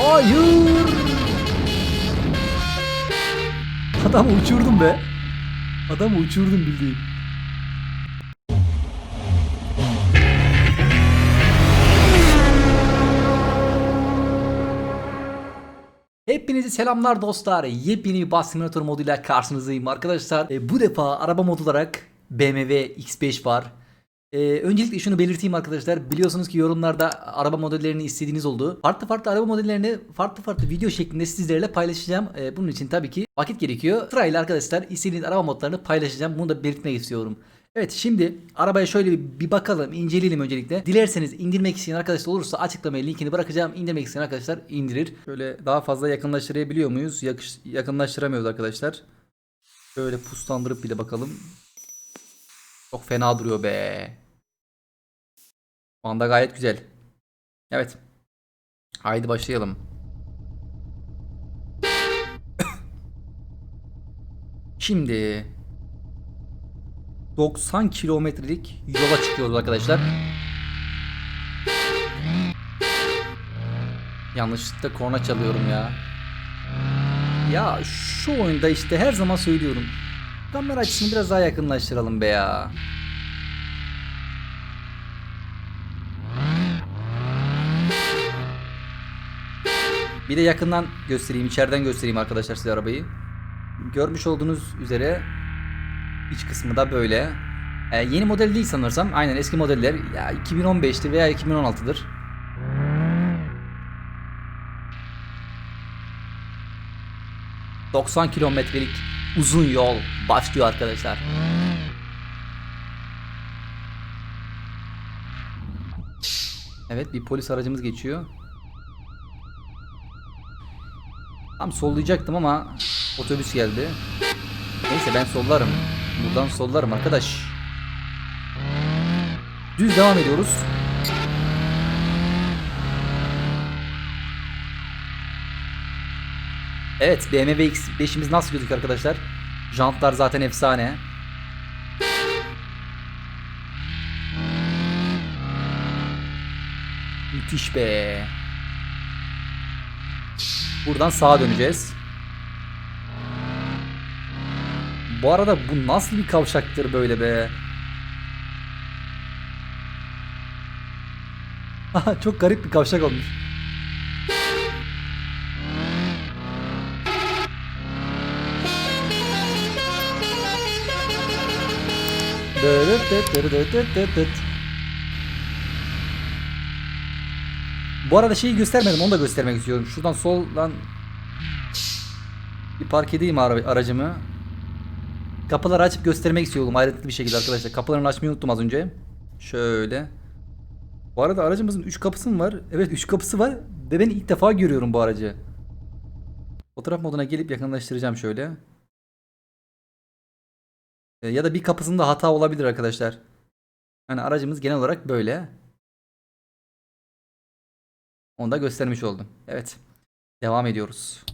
Hayır. Adamı uçurdum be. Adamı uçurdum bildiğin. Hepinize selamlar dostlar. Yepyeni bir Bus Simulator moduyla karşınızdayım arkadaşlar. E, bu defa araba mod olarak BMW X5 var. E, öncelikle şunu belirteyim arkadaşlar. Biliyorsunuz ki yorumlarda araba modellerini istediğiniz oldu. Farklı farklı araba modellerini farklı farklı video şeklinde sizlerle paylaşacağım. E, bunun için tabii ki vakit gerekiyor. Sırayla arkadaşlar istediğiniz araba modlarını paylaşacağım. Bunu da belirtmek istiyorum. Evet şimdi arabaya şöyle bir, bir bakalım inceleyelim öncelikle. Dilerseniz indirmek isteyen arkadaşlar olursa açıklamaya linkini bırakacağım. İndirmek isteyen arkadaşlar indirir. Şöyle daha fazla yakınlaştırabiliyor muyuz? Yakış, yakınlaştıramıyoruz arkadaşlar. Şöyle puslandırıp bile bakalım. Çok fena duruyor be. Şu anda gayet güzel. Evet. Haydi başlayalım. Şimdi 90 kilometrelik yola çıkıyoruz arkadaşlar. Yanlışlıkla korna çalıyorum ya. Ya şu oyunda işte her zaman söylüyorum. Kamera açısını biraz daha yakınlaştıralım be ya. Bir de yakından göstereyim, içeriden göstereyim arkadaşlar size arabayı. Görmüş olduğunuz üzere iç kısmı da böyle. Ee, yeni model değil sanırsam. Aynen eski modeller ya 2015'ti veya 2016'dır. ...90 kilometrelik uzun yol başlıyor arkadaşlar. Evet bir polis aracımız geçiyor. Tam sollayacaktım ama otobüs geldi. Neyse ben sollarım. Buradan sollarım arkadaş. Düz devam ediyoruz. Evet BMW X5'imiz nasıl gözüküyor arkadaşlar? Jantlar zaten efsane. Müthiş be. Buradan sağa döneceğiz. Bu arada bu nasıl bir kavşaktır böyle be? Çok garip bir kavşak olmuş. Bu arada şeyi göstermedim onu da göstermek istiyorum. Şuradan soldan bir park edeyim ara- aracımı. Kapıları açıp göstermek istiyorum ayrıntılı bir şekilde arkadaşlar. Kapılarını açmayı unuttum az önce. Şöyle. Bu arada aracımızın 3 kapısı mı var? Evet 3 kapısı var. Ve ben ilk defa görüyorum bu aracı. Fotoğraf moduna gelip yakınlaştıracağım şöyle. E, Ya da bir kapısında hata olabilir arkadaşlar. Yani aracımız genel olarak böyle. Onu da göstermiş oldum. Evet. Devam ediyoruz.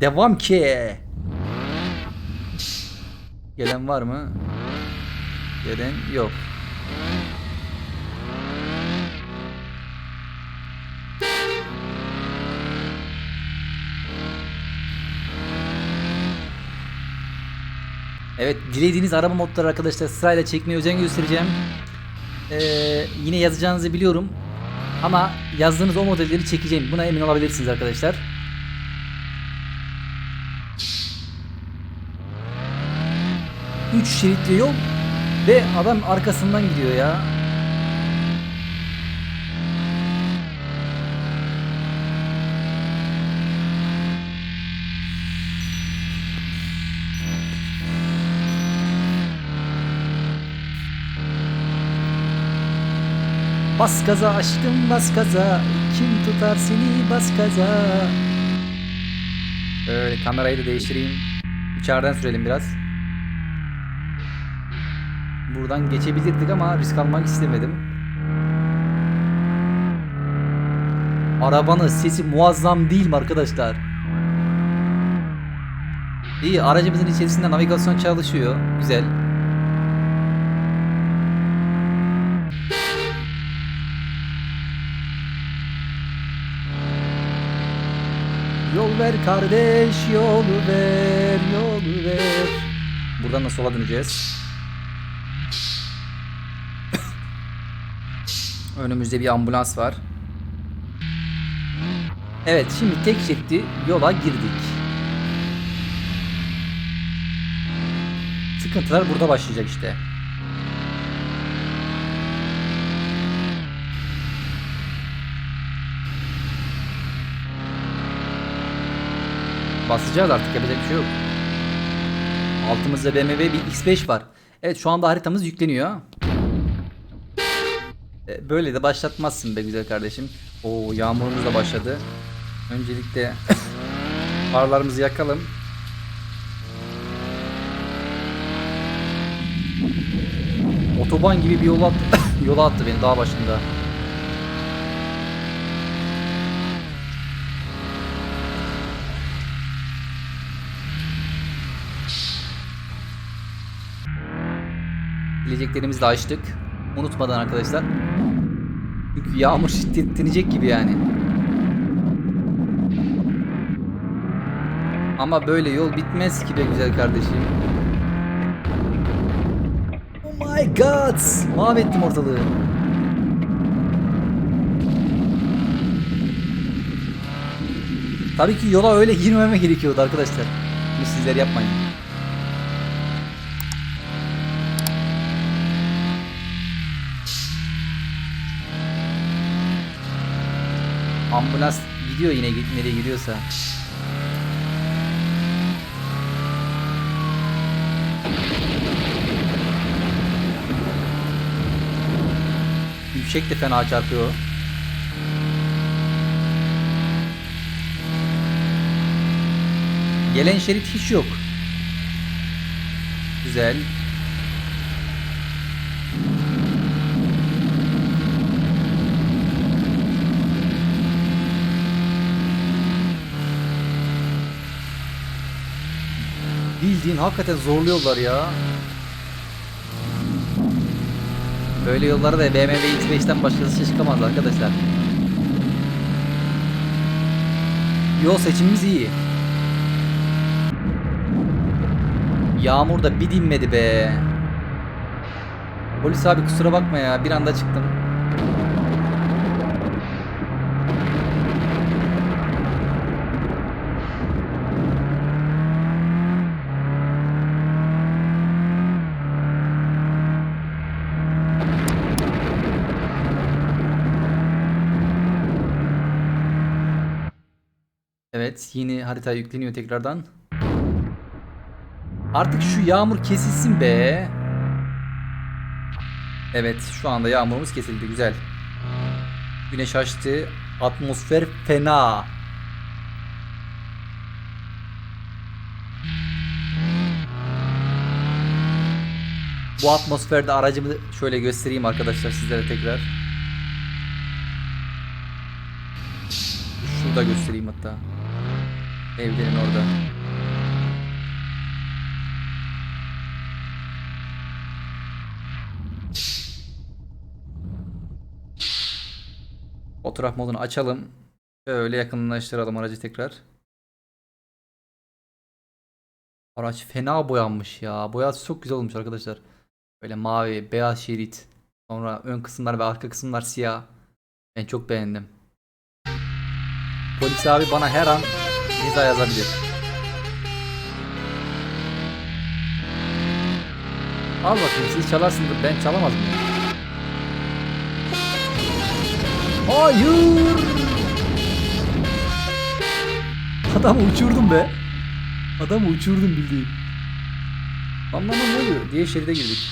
Devam ki. Gelen var mı? Gelen yok. Evet dilediğiniz araba modları arkadaşlar sırayla çekmeye özen göstereceğim. Ee, yine yazacağınızı biliyorum. Ama yazdığınız o modelleri çekeceğim. Buna emin olabilirsiniz arkadaşlar. Üç şeritli yol ve adam arkasından gidiyor ya. Bas gaza aşkım bas gaza. Kim tutar seni bas gaza. Böyle kamerayı da değiştireyim. İçeriden sürelim biraz. Buradan geçebilirdik ama risk almak istemedim. Arabanın sesi muazzam değil mi arkadaşlar? İyi aracımızın içerisinde navigasyon çalışıyor. Güzel Yol ver kardeş yolu ver yolu ver. Buradan da sola döneceğiz. Önümüzde bir ambulans var. Evet şimdi tek şeritli yola girdik. Sıkıntılar burada başlayacak işte. Basacağız artık yapacak bir şey yok. Altımızda BMW bir X5 var. Evet şu anda haritamız yükleniyor. E, Böyle de başlatmazsın be güzel kardeşim. Oo yağmurumuz da başladı. Öncelikle farlarımızı yakalım. Otoban gibi bir yola attı, yola attı beni dağ başında. Bileceklerimizi de açtık. Unutmadan arkadaşlar. Çünkü yağmur şiddetlenecek gibi yani. Ama böyle yol bitmez ki be güzel kardeşim. Oh my god! Mahvettim ortalığı. Tabii ki yola öyle girmeme gerekiyordu arkadaşlar. Bunu sizler yapmayın. Ambulans gidiyor yine nereye gidiyorsa. Yüksek de fena çarpıyor. Gelen şerit hiç yok. Güzel. Bildiğin hakikaten zorluyorlar ya. Böyle yollara da BMW X5'ten başkası çıkamaz arkadaşlar. Yol seçimimiz iyi. Yağmur da bir dinmedi be. Polis abi kusura bakma ya bir anda çıktım. Evet yeni harita yükleniyor tekrardan. Artık şu yağmur kesilsin be. Evet şu anda yağmurumuz kesildi güzel. Güneş açtı. Atmosfer fena. Bu atmosferde aracımı şöyle göstereyim arkadaşlar sizlere tekrar. Şurada göstereyim hatta. Evlerin orada. Fotoğraf modunu açalım. Şöyle yakınlaştıralım aracı tekrar. Araç fena boyanmış ya. Boyası çok güzel olmuş arkadaşlar. Böyle mavi, beyaz şerit. Sonra ön kısımlar ve arka kısımlar siyah. Ben çok beğendim. Polis abi bana her an ceza yazabilir. Al bakayım siz çalarsınız ben çalamaz mıyım? Hayır! Adamı uçurdum be. Adamı uçurdum bildiğin. Lan ne oluyor? Diye şeride girdik.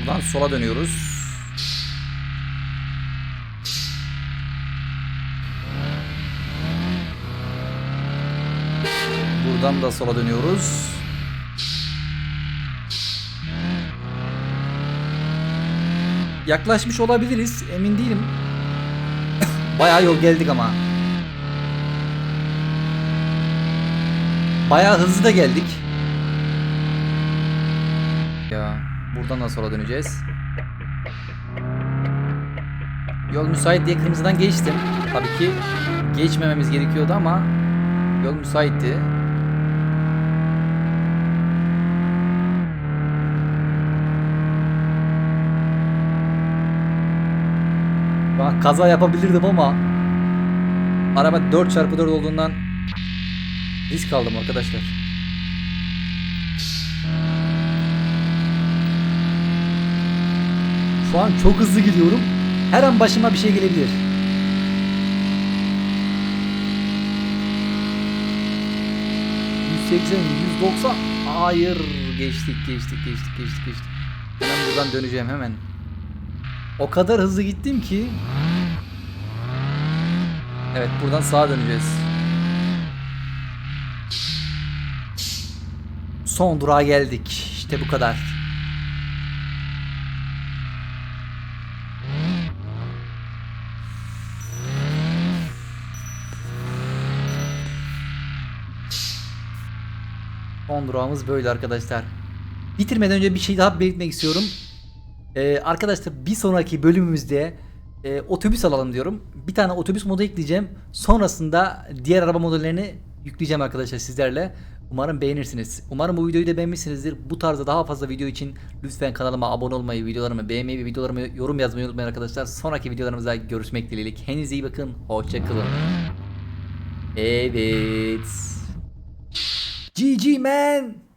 Buradan sola dönüyoruz. Buradan da sola dönüyoruz. Yaklaşmış olabiliriz. Emin değilim. Bayağı yol geldik ama. Bayağı hızlı da geldik. Ya Buradan da sola döneceğiz. Yol müsait diye kırmızıdan geçtim. Tabii ki geçmememiz gerekiyordu ama yol müsaitti. Ben kaza yapabilirdim ama araba 4x4 olduğundan risk aldım arkadaşlar. Şu an çok hızlı gidiyorum. Her an başıma bir şey gelebilir. ...180, 190... Hayır... Geçtik, geçtik, geçtik, geçtik, geçtik. Hemen buradan döneceğim hemen. O kadar hızlı gittim ki... Evet, buradan sağa döneceğiz. Son durağa geldik. İşte bu kadar. Son durağımız böyle arkadaşlar. Bitirmeden önce bir şey daha belirtmek istiyorum. Ee, arkadaşlar bir sonraki bölümümüzde e, otobüs alalım diyorum. Bir tane otobüs modu ekleyeceğim. Sonrasında diğer araba modellerini yükleyeceğim arkadaşlar sizlerle. Umarım beğenirsiniz. Umarım bu videoyu da beğenmişsinizdir. Bu tarzda daha fazla video için lütfen kanalıma abone olmayı, videolarımı beğenmeyi ve videolarımı yorum yazmayı unutmayın arkadaşlar. Sonraki videolarımızda görüşmek dileğiyle. Kendinize iyi bakın. Hoşçakalın. Evet. GG man.